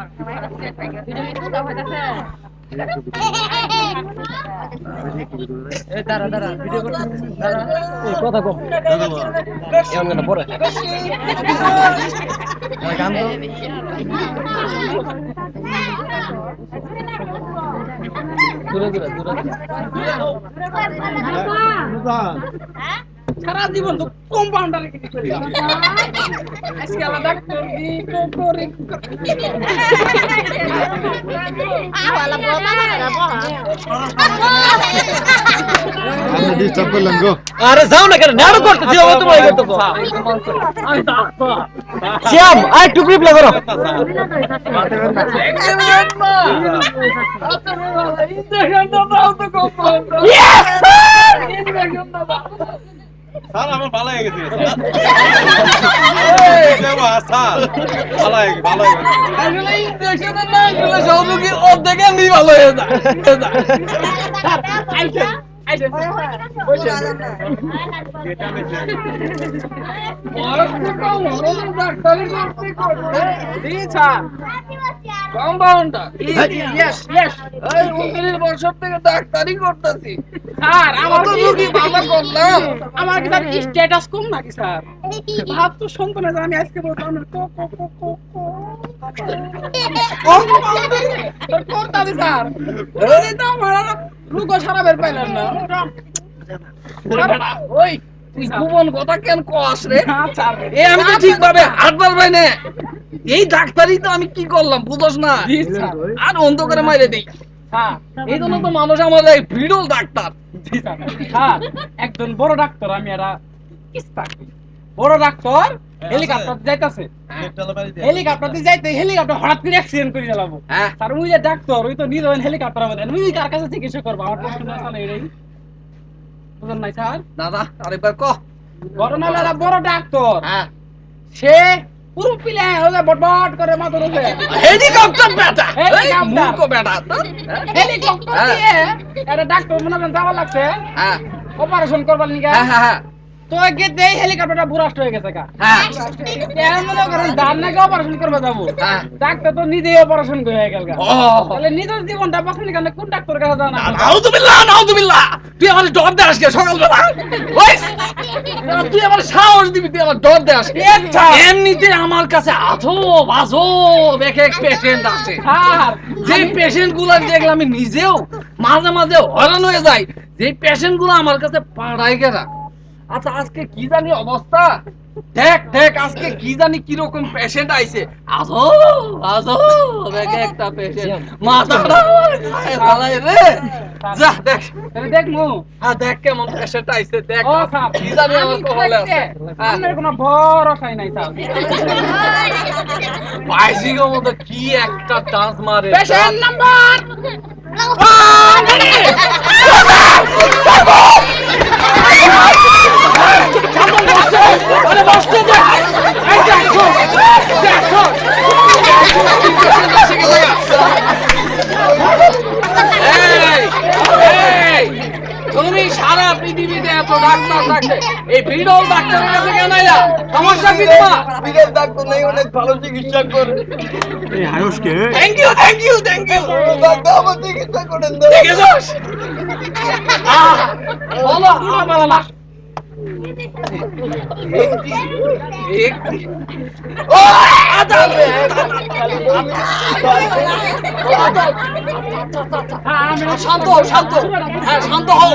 তো দূরে দূরে দূরে সারা জীবন তো কম্পাউন্ডারে কিছু করি আজকে আলাদা ডাক্তার কি করে আমি ডিস্টার্ব করলাম গো। আরে যাও না কেন? নাড়ু করতেছি ও তো ভাই করতেছো আমি ডাক্তার শ্যাম আর একটু রিপ্লাই করো। ইঞ্জেকশনটা দাও তো কম্পাউন্ডার ইঞ্জেকশনটা দাও। স্যার আমার ভালো হয়ে গেছে হয়ে হয়ে হয়ে কম্পাউন্ডার বছর থেকে ডাক্তারি করতেছি স্যার আমার তো করলাম? আমার কি স্যার স্ট্যাটাস কম নাকি স্যার? ভাব তো শুনতো না আমি আজকে বলতাম কো কো কো কো কো। করতাম স্যার। এই তো আমার রোগ সারা বের পাইলেন না। ওই তুই ভুবন কথা কেন কস রে? এ আমি তো ঠিকভাবে হাঁটবার পাই না। এই ডাক্তারি তো আমি কি করলাম বুঝস না। আর অন্ধকারে মাইরে দিই। এই জন্য তো মানুষ আমাদের ভিড়ল ডাক্তার। স্যার একজন বড় ডাক্তার আমি এরা কিস্তা বড় ডাক্তার হেলিকপ্টার যাইতাছে। হেলিকপ্টার দিয়ে যাইতে হেলিকপ্টার হঠাৎ করে অ্যাক্সিডেন্ট করে চালাবো হ্যাঁ। স্যার ওই যে ডাক্তার ওই তো নিজে হেলিকপ্টার আমাদের। কার কাছে চিকিৎসা করব? আমার প্রশ্ন আছে না এটাই। বুঝলেন নাই স্যার? দাদা আরেকবার ক বড় না দাদা বড় ডাক্তার। হ্যাঁ। সে পুরো পিলে হয়ে বটবট করে মাথার উপরে হেলিকপ্টার হেলিকপ্টার। মূর্খ তো। হেলিকপ্টার হ্যাঁ। দিয়ে একটা ডাক্তার মনে করেন যাওয়া লাগছে। হ্যাঁ। অপারেশন করবার নিকে হ্যাঁ হ্যাঁ হ্যাঁ। তো গে দেই হেলিকপ্টারটা বুরাস্ট হয়ে গেছে কা হ্যাঁ। মনে করেন ধান নাকি অপারেশন করবে যাব। হ্যাঁ। ডাক্তার তো নিজেই অপারেশন হয়ে গেল তাহলে নিজের জীবনটা বাঁচানোর কারণে কোন ডাক্তারের কাছে জানা নাউজুবিল্লাহ নাউজুবিল্লাহ তুই আমার ডর দে আসকে সকালবেলা তুই আমার সাহস দিবি তুই আমার ডর দে আসকে এমনিতে আমার কাছে আছো বাজো এক এক পেশেন্ট আছে। আর যে পেশেন্টগুলো দেখলে আমি নিজেও মাঝে মাঝে হয়রান হয়ে যাই। যে পেশেন্টগুলো আমার কাছে পাড়ায় গেরা। আচ্ছা আজকে কি জানি অবস্থা? দেখ দেখ আজকে কি জানি কি রকম পেশেন্ট আইছে। আজো আজো দেখে একটা পেশেন্ট মাথাটা ভালাই রে। যা দেখ। তাহলে দেখমু হ্যাঁ দেখ কেমন পেশেন্ট আইছে দেখ। কি জানি আমার আমি কপালে আছে। হ্যাঁ। আপনার কোনো ভরসাই নাই স্যার বাইজিগের মতো কি একটা ডান্স মারে। পেশেন্ট নাম্বার এই, এই, তুমি সারা পৃথিবীতে এত ডাক্তার থাকে এই বিরল ডাক্তারের কাছে কেন আইলা সমস্যা কি তোমার? বিদেশ ডাক্তার নেই অনেক ভালো চিকিৎসা করে। এই thank you thank you thank you doctor আমার চিকিৎসা করেন বলো। আমার শান্ত শান্ত হ্যাঁ শান্ত হও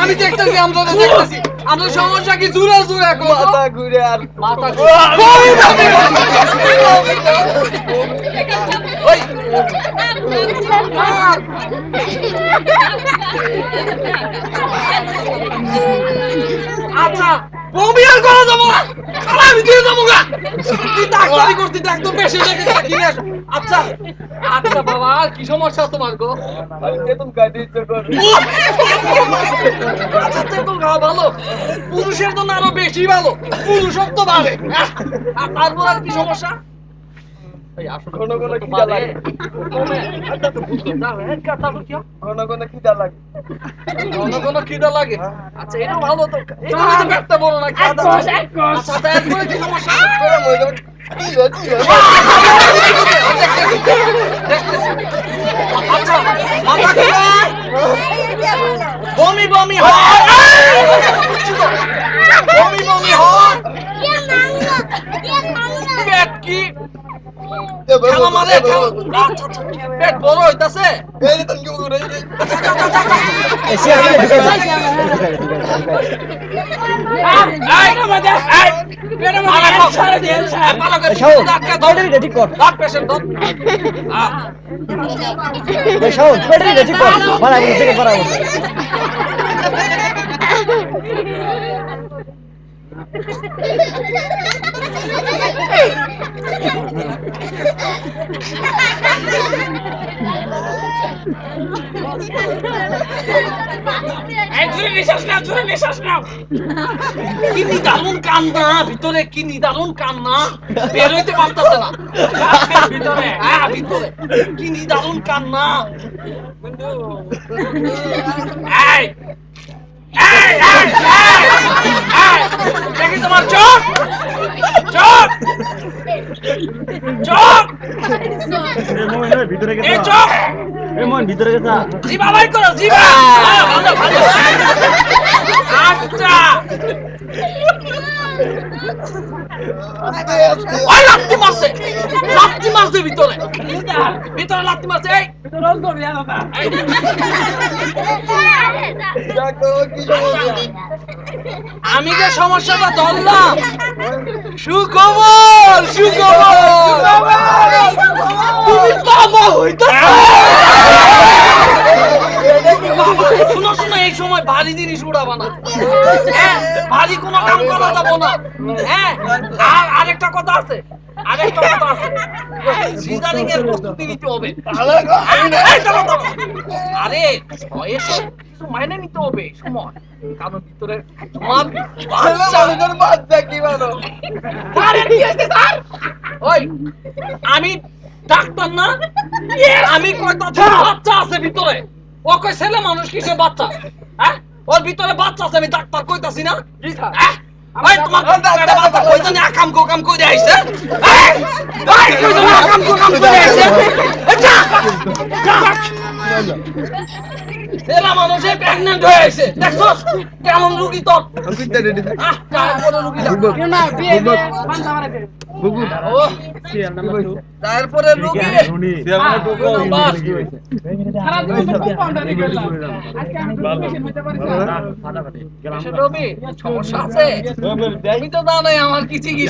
আমি দেখতেছি আমরা দেখতেছি। আমরা সমস্যা কি? জুড়ে জুড়ে মাথা ঘুরে আর মাথা আচ্ছা আচ্ছা আচ্ছা বাবা কি সমস্যা তোমার গো? আচ্ছা তেঁতুল খাওয়া ভালো? পুরুষের আরও বেশি ভালো। পুরুষত্ব বাড়ে। আর তারপর আর কি সমস্যা? খিদা লাগে। আচ্ছা হয়? ঘন ঘন খিদা লাগে? ঘন ঘন খিদা লাগে? আচ্ছা এটা ভালো তো। না আচ্ছা আচ্ছা বমি বমি হয় বমি বমি হয় পেট কি খেলা মারে খেলা আচ্ছা আচ্ছা পেট বড় হইতাছে ঠিক কর দাও ভাড়া আমি থেকে ভাড়া কি নিদারুন কান্না, ভিতরে কি নিদারুন কান্না। পারতাছে না। ভিতরে হ্যাঁ ভিতরে। কি নিদারুন কান্না। দেখি তোমার চোখ। চোখ। চোখ। ভিতরে এই চোখ। এমন ভিতরে গেছা? জিবা বাই করো জিবা আচ্ছা। ওই লাত্তি মারছে লাত্তি মারছে ভিতরে ভিতরে লাত্তি মারছে এই এই, আমি যে সমস্যাটা ধরলাম সুখবর সুখবর তুমি হইতে এই সময় ভারী জিনিস উড়াবা না হ্যাঁ ভারী কোনো কাম করা যাব না। হ্যাঁ আর আরেকটা কথা আছে আরেকটা কথা আছে। সিজারিং এর প্রস্তুতি নিতে হবে। এই, দাঁড়াও, দাঁড়াও। আরে বয়সে কিছু মাইনে নিতে হবে সময়। কারণ ভিতরে তোমার বাচ্চা। আরে কি হয়েছে স্যার? ওই আমি ডাক্তার না আমি কইতাছি বাচ্চা আছে ভিতরে? ও কই ছেলে মানুষ কিসে বাচ্চা? হ্যাঁ? ওর ভিতরে বাচ্চা আছে আমি ডাক্তার কইতাছি না। হ্যাঁ? তোমার পেটে বাচ্চা কই জানি আকাম কোকাম আইছে এই, এই, কই জানি আকাম কোকাম কই আইছে এই, যা, যা। মানুষে প্রেগন্যান্ট হয়ে আইছে দেখছস কেমন রুগী তোর তারপরে রবি সমস্যা আছে? আমি তো জানাই আমার কি চিকিৎসা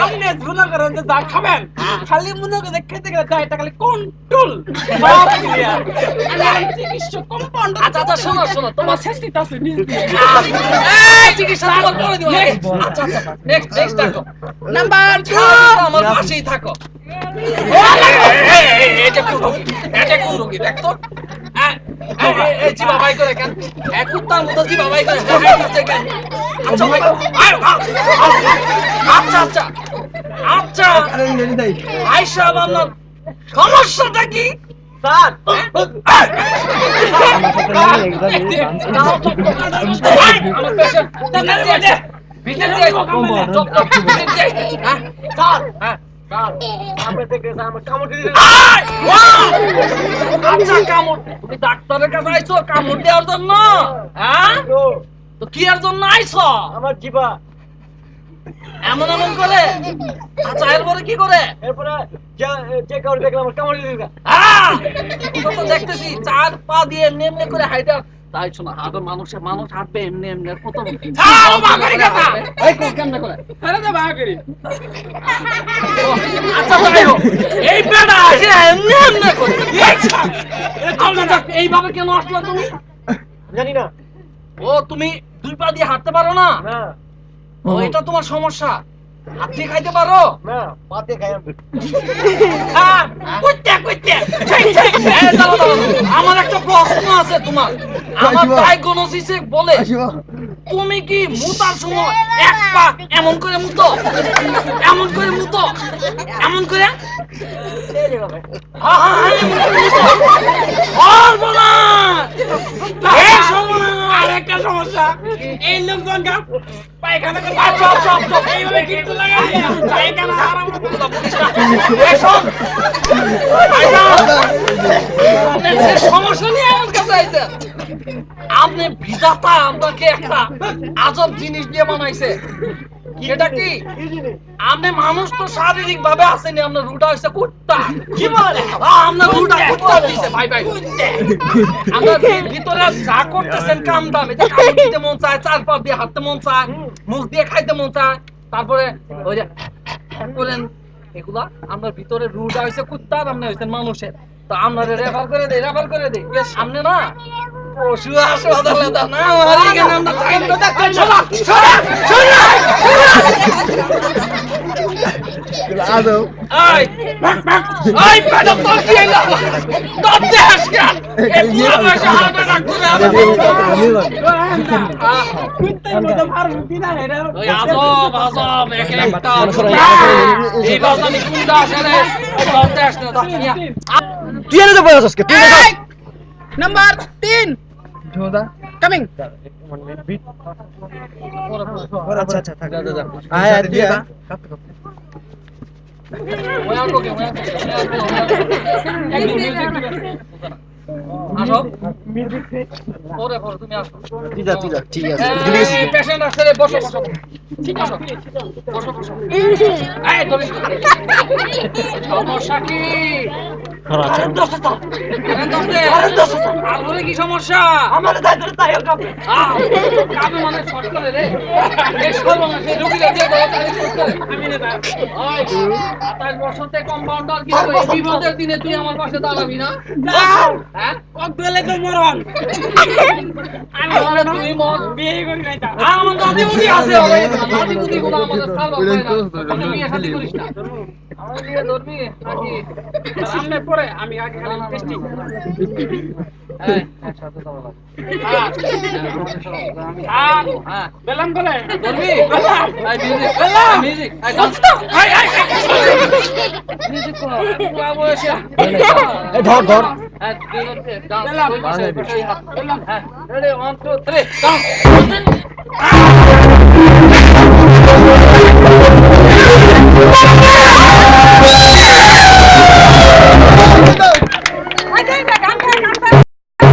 আপনি মনে করেন যে খাবেন খালি মনে করেন খেতে গেলে যা এটা খালি কন্ট্রোল চিকিৎসক কম্পাউন্ড আচ্ছা আচ্ছা শোনো শোনো তোমার তোমার শেষ দিতে আছে নিজ দিয়ে এই চিকিৎসা তোমার করে দিও আচ্ছা আচ্ছা নেক্সট নেক্সট থাকো নাম্বার আমার পাশেই থাকো। এই, এই, এই, এটা কোন রোগী? এটা কোন রোগী? দেখ তো। এই, এই, এই, এই, জিবা বাই করে কেন? এই কুত্তার মতো জিবা বাই করে হ্যাঁ, হ্যাঁ করছে কেন? আচ্ছা, ভাই, আচ্ছা, আচ্ছা, আচ্ছা। বাবনার সমস্যাটা কি স্যার আমার আচ্ছা কামড়। তুমি ডাক্তারের কাছে আইছো কামড় দেওয়ার জন্য? হ্যাঁ? তো। কি এর জন্য আইছো? আমার জিবা এমন এমন করে? আচ্ছা এরপরে কি করে? এরপরে যে কাউরে দেখলাম কামড় দিয়ে দিল। দেখতেছি চার পা দিয়ে নেমে করে হাইটা তাই শোনো হাঁটো মানুষে মানুষ হাঁটবে এমনি এমনি আর প্রথম ছাড়ো, বাঙালি কথা! এই কো- কেমনে করে? আরে আচ্ছা যাই হোক। এই বেড়া আসে এমনি এমনি করে। আচ্ছা এইভাবে কেন আসলো তুমি? জানি না। ও তুমি দুই পা দিয়ে হাঁটতে পারো না? না। ও এটা তোমার সমস্যা। হাত খাইতে পারো? না পাতে খাই হ্যাঁ, কুত্তে, কুত্তে। আমার একটা প্রশ্ন আছে তোমার। আমার ডায়াগনোসিসে বলে তুমি কি মুতার সময় এক পা এমন করে মুতো? এমন করে মুতো? এমন করে? হ্যাঁ, হ্যাঁ, হ্যাঁ, এমন করে মুতো। সর্বনাশ! এই সর্বনাশ! আরেকটা সমস্যা এই লোকজন গা পায়খানা করে চপ চপ চুপ। এইভাবে কিন্তু লাগাই পায়খানা আরাম সমস্যা নিয়ে আমার কাছে আইছেন। আপনি বিধাতা আপনাকে একটা আজব জিনিস দিয়ে বানাইছে সেটা কি? আপনি মানুষ তো শারীরিক ভাবে আসেনি আপনার রুটা কুত্তা। কি বলে? আপনার রুটা কুত্তা। দিছে ভাই ভাই। আমরা ভিতরে যা করতেছেন কাম দাম এটা কাম দিতে মন চায় চার পা দিয়ে হাঁটতে মন চায় মুখ দিয়ে খাইতে মন চায় তারপরে ওই যে করেন এগুলা আমরা ভিতরে রুটা হয়েছে কুত্তার আপনি হয়েছেন মানুষের। তো আপনারা রেফার করে দেই রেফার করে দেই। সামনে না পশু হাসপাতালে তা না মারি কেন আমরা টাইম তো দেখেন সরা সরা সরা আদো আই বাক বাক আই পেডো তো দিয়ে না তো দিয়ে আসকা এই পুরো শহরটা রাখতে তুই এনে তো বলছিস কে তুই নাম্বার 3 ঝোদা কামিং আচ্ছা আচ্ছা থাক যা যা আয় আয় দিয়া ঠিক আছে ঠিক আছে বসো বসো। এই ধরিস সমস্যা কি? বলে কি সমস্যা? আমার দাই ধরে তাই কাপে আহ, মানে শর্ট রে। আমি সাতাশ বছরতে কম্পাউন্ডার কিন্তু বিপদের দিনে তুই আমার পাশে দাঁড়াবি না? হ্যাঁ? ককবেলে তো মরণ। আমি বলে তুই মর। বিয়ে করি নাই আমার দাদি বুদি আছে আমি আগে ধর ধর হ্যাঁ দুই হাতে ডান্স Let's go!